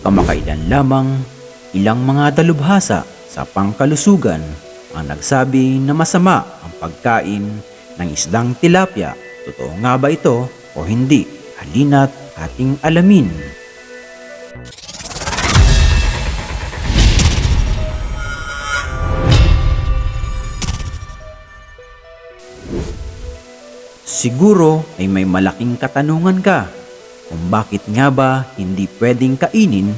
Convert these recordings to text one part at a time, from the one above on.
Kamakailan lamang, ilang mga dalubhasa sa pangkalusugan ang nagsabi na masama ang pagkain ng isdang tilapia. Totoo nga ba ito o hindi? Halina't ating alamin. Siguro ay may malaking katanungan ka kung bakit nga ba hindi pwedeng kainin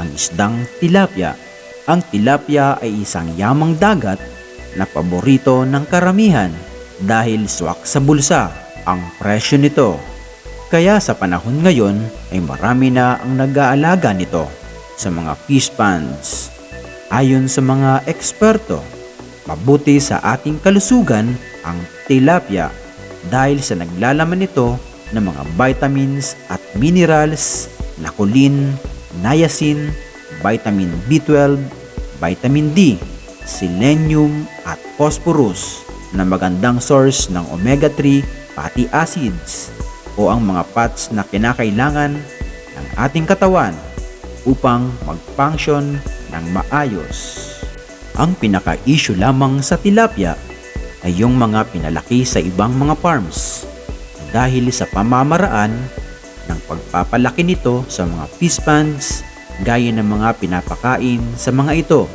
ang isdang tilapia. Ang tilapia ay isang yamang dagat na paborito ng karamihan dahil swak sa bulsa ang presyo nito. Kaya sa panahon ngayon ay marami na ang nag-aalaga nito sa mga fish ponds. Ayon sa mga eksperto, mabuti sa ating kalusugan ang tilapia dahil sa naglalaman nito ng mga vitamins at minerals na kulin, niacin, vitamin B12, vitamin D, selenium at phosphorus na magandang source ng omega-3 fatty acids o ang mga fats na kinakailangan ng ating katawan upang mag-function ng maayos. Ang pinaka-issue lamang sa tilapia ay yung mga pinalaki sa ibang mga farms dahil sa pamamaraan ng pagpapalaki nito sa mga fish ponds gaya ng mga pinapakain sa mga ito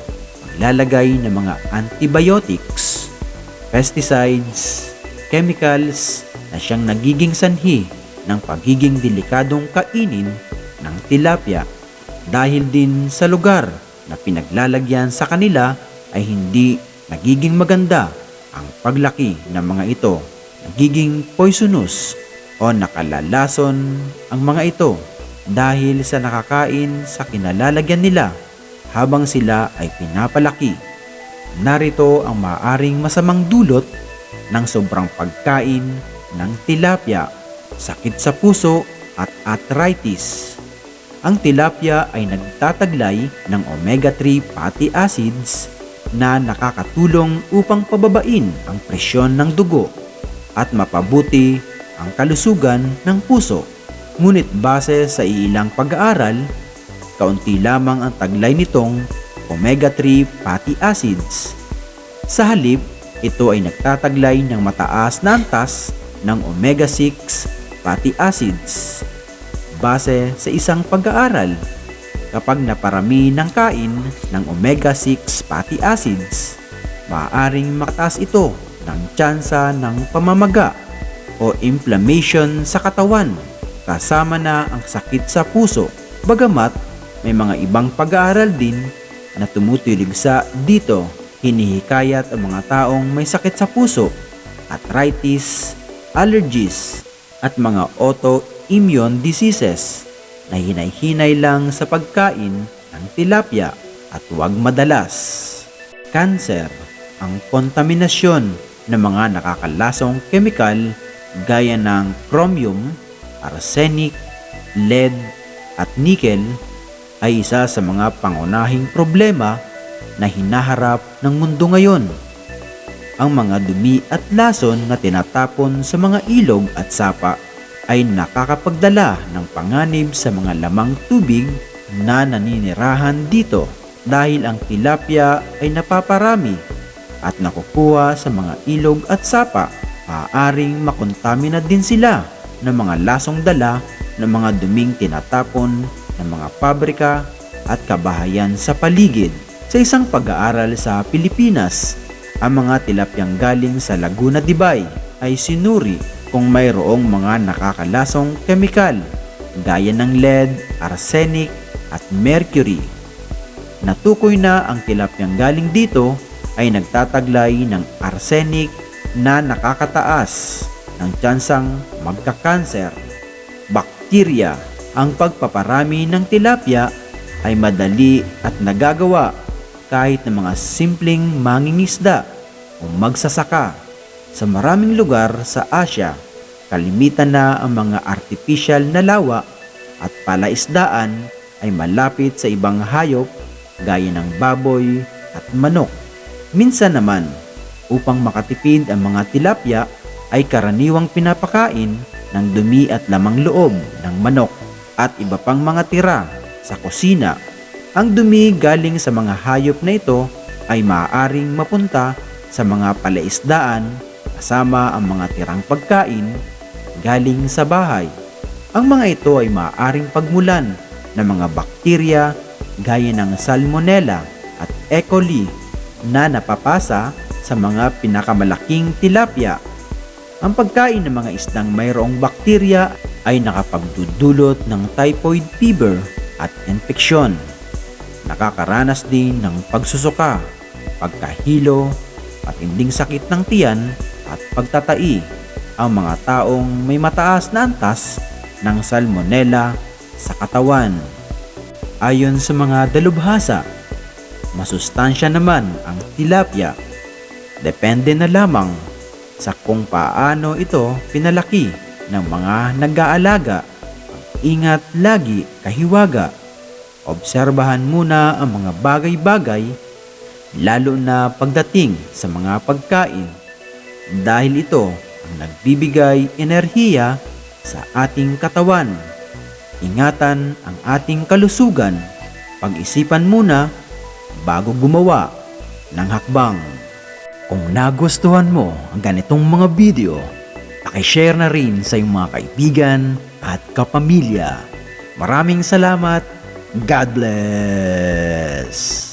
paglalagay ng mga antibiotics, pesticides, chemicals na siyang nagiging sanhi ng pagiging delikadong kainin ng tilapia dahil din sa lugar na pinaglalagyan sa kanila ay hindi nagiging maganda ang paglaki ng mga ito. Nagiging poisonous o nakalalason ang mga ito dahil sa nakakain sa kinalalagyan nila habang sila ay pinapalaki. Narito ang maaring masamang dulot ng sobrang pagkain ng tilapia, sakit sa puso at arthritis. Ang tilapia ay nagtataglay ng omega-3 fatty acids na nakakatulong upang pababain ang presyon ng dugo at mapabuti ang kalusugan ng puso. Ngunit base sa ilang pag-aaral, kaunti lamang ang taglay nitong omega-3 fatty acids. Sa halip, ito ay nagtataglay ng mataas na antas ng omega-6 fatty acids. Base sa isang pag-aaral, kapag naparami ng kain ng omega-6 fatty acids, maaaring makataas ito ng tsansa ng pamamaga o inflammation sa katawan kasama na ang sakit sa puso. Bagamat may mga ibang pag-aaral din na tumutulig sa dito, hinihikayat ang mga taong may sakit sa puso, arthritis, allergies, at mga autoimmune diseases na hinay-hinay lang sa pagkain ng tilapia at huwag madalas. Cancer, ang kontaminasyon ng mga nakakalasong kemikal gaya ng chromium, arsenic, lead at nickel ay isa sa mga pangunahing problema na hinaharap ng mundo ngayon. Ang mga dumi at lason na tinatapon sa mga ilog at sapa ay nakakapagdala ng panganib sa mga lamang tubig na naninirahan dito dahil ang tilapia ay napaparami at nakukuha sa mga ilog at sapa. Maaring makontamina din sila ng mga lasong dala ng mga duming tinatapon ng mga pabrika at kabahayan sa paligid. Sa isang pag-aaral sa Pilipinas, ang mga tilapyang galing sa Laguna de Bay ay sinuri kung mayroong mga nakakalasong kemikal gaya ng lead, arsenic at mercury. Natukoy na ang tilapyang galing dito ay nagtataglay ng arsenic na nakakataas ng tsansang magkakanser. Bakterya, ang pagpaparami ng tilapia ay madali at nagagawa kahit ng mga simpleng mangingisda o magsasaka. Sa maraming lugar sa Asia, kalimitan na ang mga artificial na lawa at palaisdaan ay malapit sa ibang hayop gaya ng baboy at manok. Minsan naman, upang makatipid ang mga tilapia ay karaniwang pinapakain ng dumi at lamang loob ng manok at iba pang mga tira sa kusina. Ang dumi galing sa mga hayop na ito ay maaaring mapunta sa mga palaisdaan kasama ang mga tirang pagkain galing sa bahay. Ang mga ito ay maaaring pagmulan ng mga bakterya gaya ng Salmonella at E. coli na napapasa sa mga pinakamalaking tilapia. Ang pagkain ng mga isdang mayroong bakterya ay nakapagdudulot ng typhoid fever at infeksyon. Nakakaranas din ng pagsusuka, pagkahilo, patinding sakit ng tiyan at pagtatai ang mga taong may mataas na antas ng salmonella sa katawan. Ayon sa mga dalubhasa, masustansya naman ang tilapia. Depende na lamang sa kung paano ito pinalaki ng mga nag-aalaga. Ingat lagi kahiwaga. Obserbahan muna ang mga bagay-bagay lalo na pagdating sa mga pagkain dahil ito ang nagbibigay enerhiya sa ating katawan. Ingatan ang ating kalusugan. Pag-isipan muna bago gumawa ng hakbang. Kung nagustuhan mo ang ganitong mga video, pakishare na rin sa iyong mga kaibigan at kapamilya. Maraming salamat. God bless!